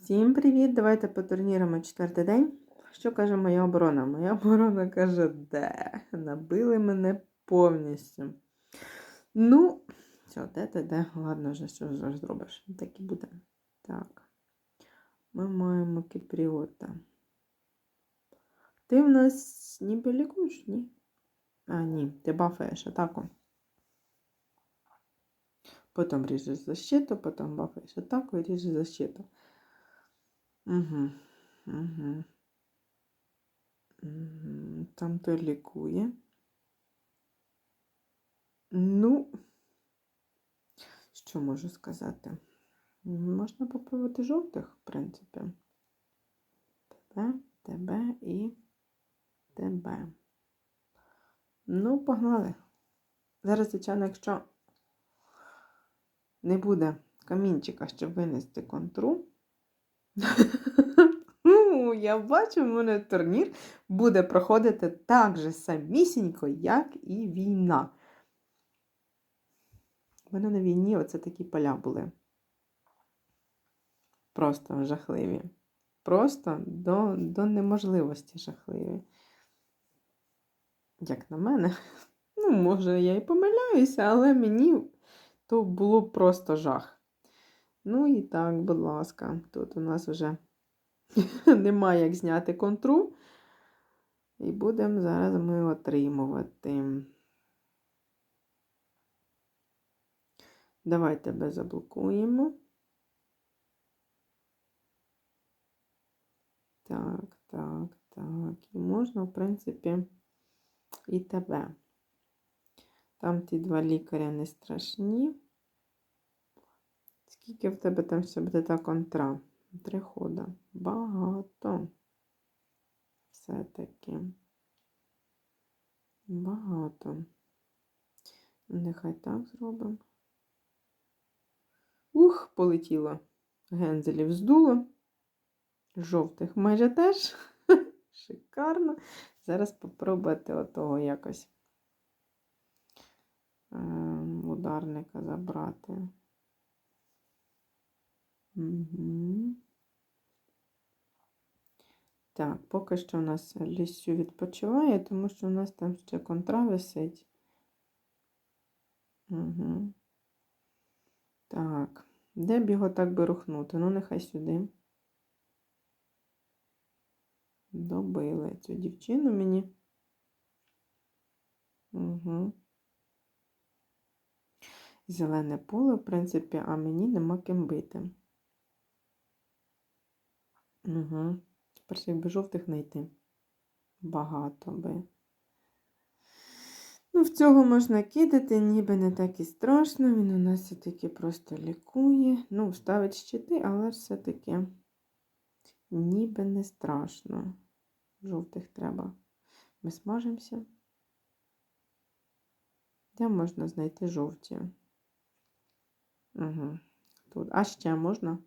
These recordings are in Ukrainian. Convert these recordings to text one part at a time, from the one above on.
Всім привіт! Давайте по турнірам четвертий день. Що каже моя оборона? Моя оборона каже, де? Набили мене повністю. Ну, що, де ти, де? Ладно, вже що ж зробиш. Так і буде. Так. Ми маємо кіпріота. Ти в нас ніби лікуєш, ні? А, ні, ти бафаєш атаку. Потім ріжеш защиту, потім бафаєш атаку і ріжеш защиту. Угу. Угу. Там той лікує. Ну, що можу сказати? Можна попробувати жовтих, в принципі. Тебе, тебе і тебе. Ну, погнали. Зараз, звичайно, якщо не буде камінчика, щоб винести контру. Ну, Я бачу, в мене турнір буде проходити так же самісінько, як і війна. У мене на війні оце такі поля були. Просто жахливі. Просто до, до неможливості жахливі. Як на мене, ну, може, я і помиляюся, але мені то було просто жах. Ну і так, будь ласка, тут у нас вже немає як зняти контру. І будемо зараз ми отримувати. Давай тебе заблокуємо. Так, так, так. І можна, в принципі, і тебе. Там ті два лікаря не страшні. Скільки в тебе там ще буде та контра? Три хода. Багато. Все-таки. Багато. Нехай так зробимо. Ух, полетіло. Гензелів здуло. Жовтих майже теж. Шикарно. Зараз попробувати отого якось ем, ударника забрати. Так, поки що у нас лісю відпочиває, тому що у нас там ще контра висить. Угу. Так, де б його так би рухнути? Ну, нехай сюди. Добили цю дівчину мені. Угу. Зелене поле, в принципі, а мені нема ким бити. Угу. Тепер якби жовтих знайти. Багато би. Ну, в цього можна кидати, ніби не так і страшно. Він у нас все-таки просто лікує. Ну, ставить щити, але все-таки ніби не страшно. Жовтих треба. Ми смажимося. Де можна знайти жовті? Угу. Тут. А ще можна?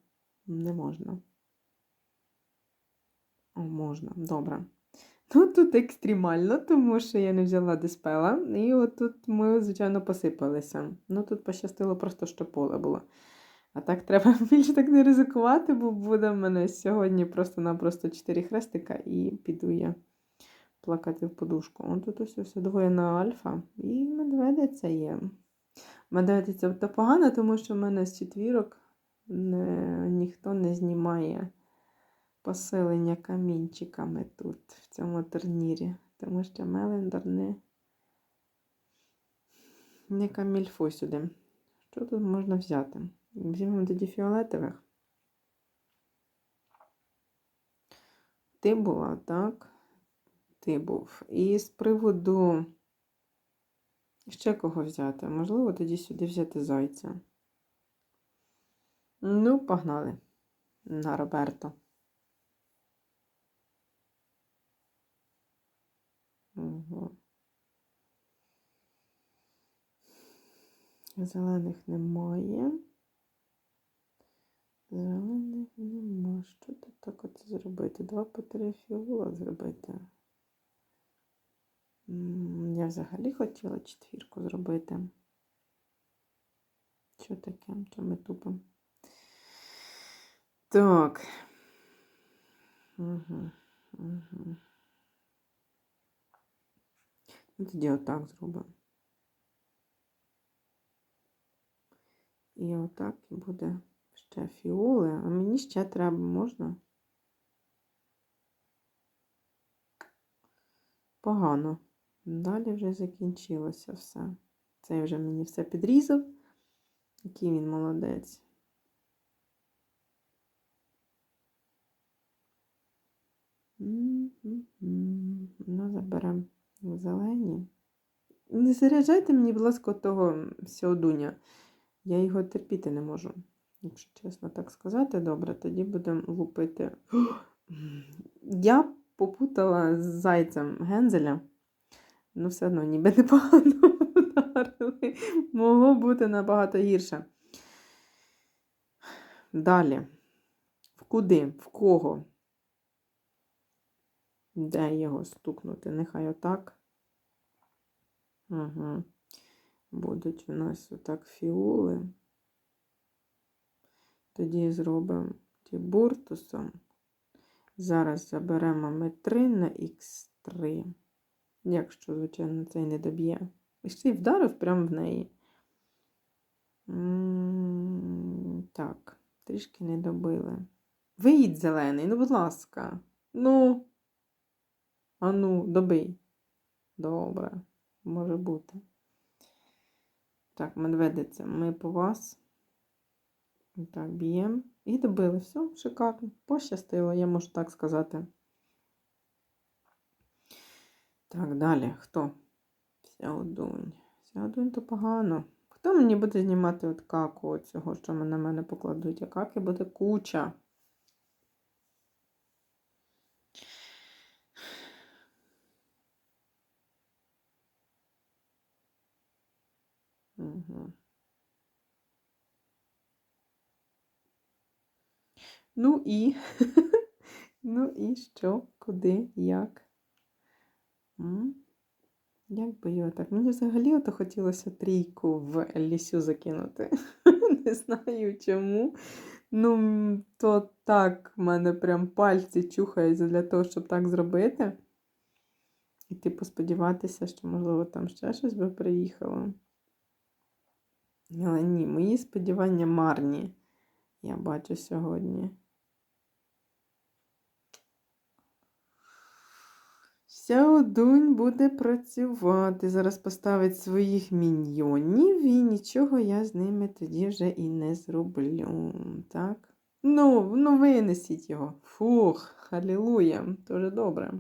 Не можна. Можна, добре. Ну, тут екстремально, тому що я не взяла диспела. І отут ми, звичайно, посипалися. Ну, тут пощастило просто, що поле було. А так треба більше так не ризикувати, бо буде в мене сьогодні просто-напросто 4 хрестика і піду я плакати в подушку. О, тут ось все двоє на альфа. І медведиця є. Медведиця то погано, тому що в мене з четвірок не, ніхто не знімає посилення камінчиками тут, в цьому турнірі. Тому що Мелендер не, не камільфо сюди. Що тут можна взяти? Візьмемо тоді фіолетових. Ти була, так? Ти був. І з приводу ще кого взяти? Можливо, тоді сюди взяти зайця. Ну, погнали на Роберто. Угу. Зелених немає. Зелених нема. Що тут так от зробити? Два по фіола зробити. Я взагалі хотіла четвірку зробити. Що таке? Що ми тупимо? Так. Угу. Угу. Тоді отак зробимо. І отак буде ще фіоли. А мені ще треба, можна? Погано. Далі вже закінчилося все. Цей вже мені все підрізав. Який він молодець. Ну, заберемо зелені. Не заряджайте мені, будь ласка, того сьодуня. Я його терпіти не можу. Якщо чесно так сказати, добре, тоді будемо лупити. Я попутала з зайцем Гензеля. Ну, все одно, ніби непогано вдарили. Могло бути набагато гірше. Далі. В куди? В кого? Де його стукнути? Нехай отак. Угу. Будуть у нас отак фіоли. Тоді зробимо тібуртусом. Зараз заберемо метрин на х3. Якщо, звичайно, цей не доб'є. І ще й вдарив прямо в неї. Так, трішки не добили. Виїдь зелений, ну, будь ласка. Ну. Ану, добий. Добре, може бути. Так, медведиця, ми по вас. Так, б'ємо. І добили. Все, шикарно. Пощастило, я можу так сказати. Так, далі. Хто? Сяодунь. Сяодунь то погано. Хто мені буде знімати от каку цього, що на мене покладуть? А каки буде куча. Угу. Ну і, ну і що, куди, як? Як би його так? Мені взагалі ото хотілося трійку в лісю закинути. Не знаю чому. Ну, то так, в мене прям пальці чухаються для того, щоб так зробити. І типу сподіватися, що, можливо, там ще щось би приїхало. Але ні, мої сподівання марні, я бачу сьогодні. Сяодунь буде працювати. Зараз поставить своїх міньйонів, і нічого я з ними тоді вже і не зроблю. Так? Ну, ну винесіть його. Фух, халілуя, дуже добре.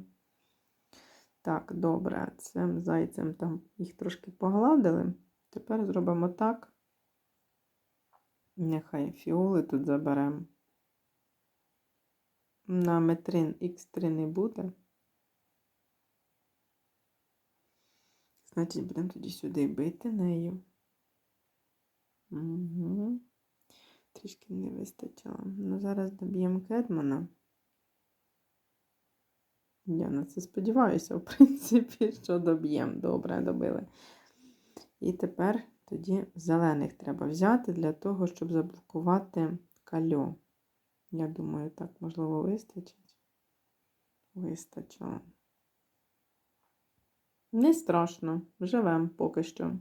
Так, добре, цим зайцем там їх трошки погладили. Тепер зробимо так. Нехай фіоли тут заберемо. На метрин Х3 не буде. Значить, будемо тоді сюди бити нею. Угу. Трішки не вистачило. Ну, зараз доб'ємо Кедмана. Я на це сподіваюся, в принципі, що доб'ємо. Добре, добили. І тепер тоді зелених треба взяти для того, щоб заблокувати кальо. Я думаю, так, можливо, вистачить. Вистачило. Не страшно, живемо поки що.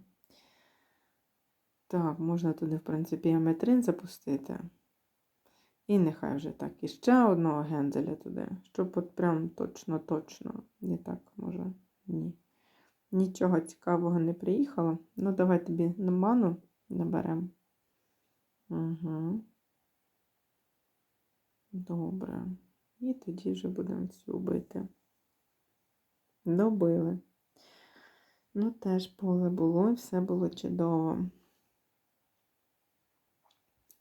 Так, можна туди, в принципі, аметрин запустити. І нехай вже так. І ще одного гензеля туди, щоб от прям точно-точно. Не так, може, ні. Нічого цікавого не приїхало. Ну, давай тобі на ману наберемо. Угу. Добре. І тоді вже будемо цю бити. Добили. Ну, теж поле було, і все було чудово.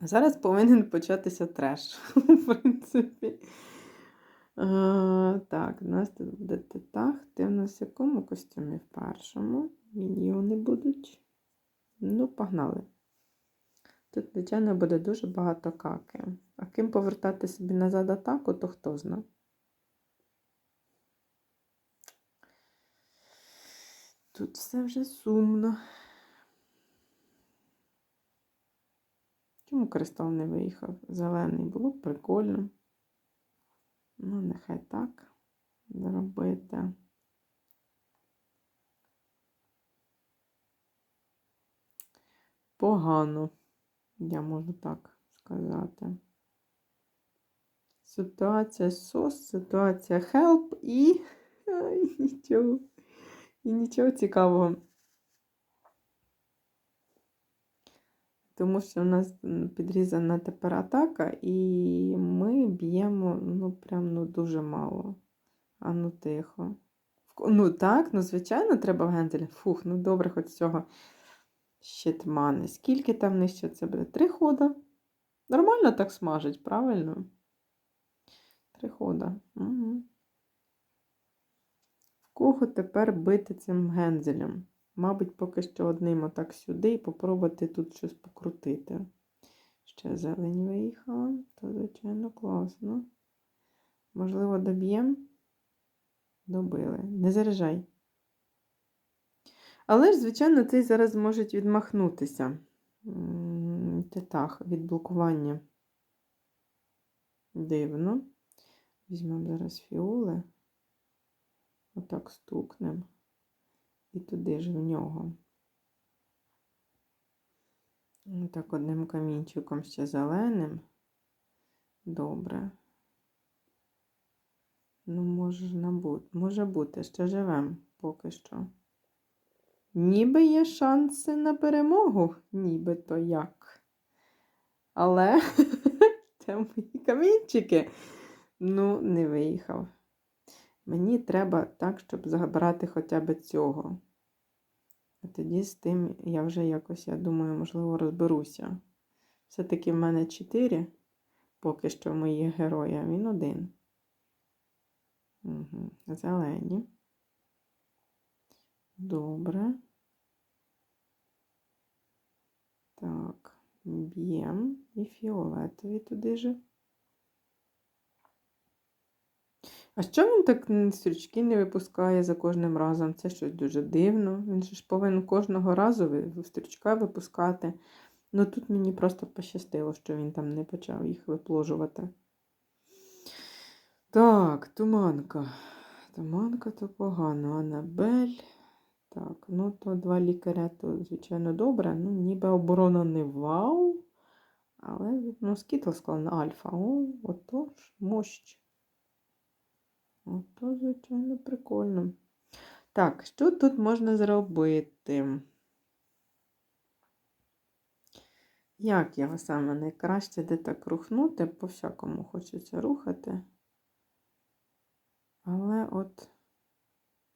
А зараз повинен початися треш, в принципі. А, так, у нас тут буде тетах. Ти в нас в якому костюмі? В першому. Міньйони будуть. Ну, погнали. Тут, звичайно, буде дуже багато каки. А ким повертати собі назад атаку, то хто знає. Тут все вже сумно. Чому кристал не виїхав? Зелений було б прикольно. Ну, нехай так зробити. Погано, я можу так сказати. Ситуація сос, ситуація help і, і нічого. І нічого цікавого. Тому що у нас підрізана тепер атака, і ми б'ємо ну, прям ну, дуже мало. А ну тихо. Ну так, ну звичайно, треба в гендель. Фух, ну добре, хоч цього щитмани. Скільки там нижче це буде? Три хода. Нормально так смажить, правильно? Три хода. Угу. Кого тепер бити цим гензелем? Мабуть, поки що одним отак сюди і попробувати тут щось покрутити. Ще зелень виїхала, то, звичайно, класно. Можливо, доб'ємо? Добили. Не заряджай. Але ж, звичайно, цей зараз може відмахнутися. Титах від блокування. Дивно. Візьмемо зараз фіоли. Отак стукнемо. І туди ж в нього. Так одним камінчиком ще зеленим. Добре. Ну, може, бути. може бути, ще живем поки що. Ніби є шанси на перемогу, ніби то як. Але це мої камінчики. Ну, не виїхав. Мені треба так, щоб забрати хоча б цього. А тоді з тим я вже якось, я думаю, можливо, розберуся. Все-таки в мене чотири, поки що мої герої, а він один. Угу. Зелені. Добре. Так, б'єм і фіолетові туди же. А що він так стрічки не випускає за кожним разом? Це щось дуже дивно. Він ж повинен кожного разу стрічка випускати. Ну тут мені просто пощастило, що він там не почав їх випложувати. Так, туманка. Туманка то погано. Анабель. Так, ну то два лікаря, то, звичайно, добре. Ну, ніби оборона не вау. Але ну, скітл склав на альфа. О, отож, мощ. Ото, звичайно, прикольно. Так, що тут можна зробити? Як його саме найкраще де так рухнути? По всякому хочеться рухати. Але от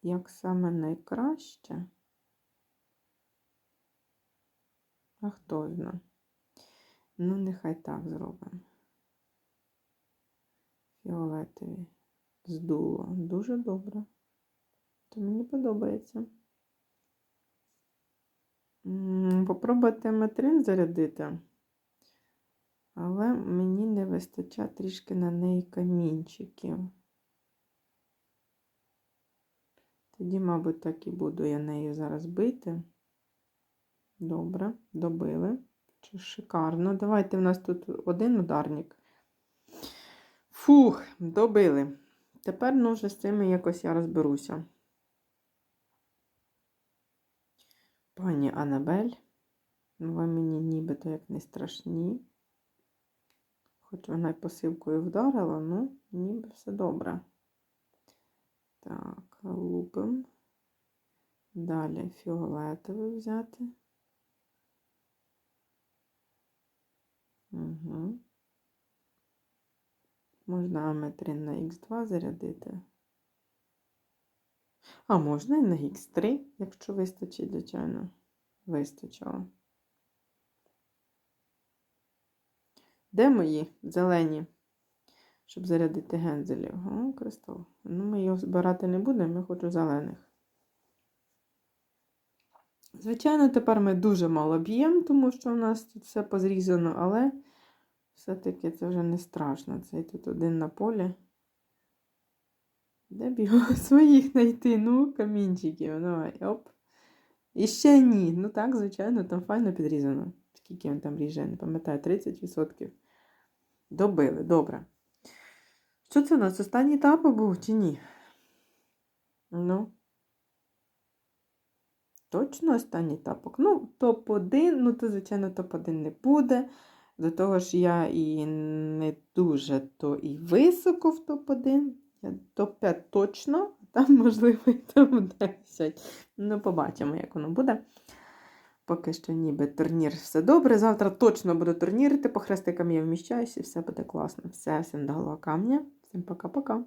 як саме найкраще? А хто знає? Ну, нехай так зробимо. Фіолетові здуло. Дуже добре. То мені подобається. М, Попробувати метрин зарядити. Але мені не вистачає трішки на неї камінчиків. Тоді, мабуть, так і буду я нею зараз бити. Добре, добили. Чи шикарно. Давайте в нас тут один ударник. Фух, добили. Тепер ну, вже з цими якось я розберуся. Пані Анабель, ну, ви мені нібито як не страшні. Хоч вона й посилкою вдарила, ну, ніби все добре. Так, лупим. Далі фіолетовий взяти. Угу. Можна аметрин на Х2 зарядити. А можна і на Х3, якщо вистачить, звичайно. Вистачило. Де мої зелені? Щоб зарядити гензелів. О, кристал. Ну, ми його збирати не будемо, я хочу зелених. Звичайно, тепер ми дуже мало б'ємо, тому що у нас тут все позрізано, але все-таки це вже не страшно. Цей тут один на полі. Де б своїх знайти? Ну, камінчиків. Давай, оп. І ще ні. Ну так, звичайно, там файно підрізано. скільки він там ріже, не пам'ятаю, 30%. Добили, добре. Що це у нас? Останній етап був чи ні? Ну. Точно останній тапок. Ну, топ-1, ну то, звичайно, топ-1 не буде. До того ж, я і не дуже то і високо в топ-1. Я топ-5 точно, там, можливо, і топ-10. Ну, побачимо, як воно буде. Поки що ніби турнір все добре. Завтра точно буду турнірити. По хрестикам я вміщаюся, і все буде класно. Все, всім до голова камня. Всім пока-пока.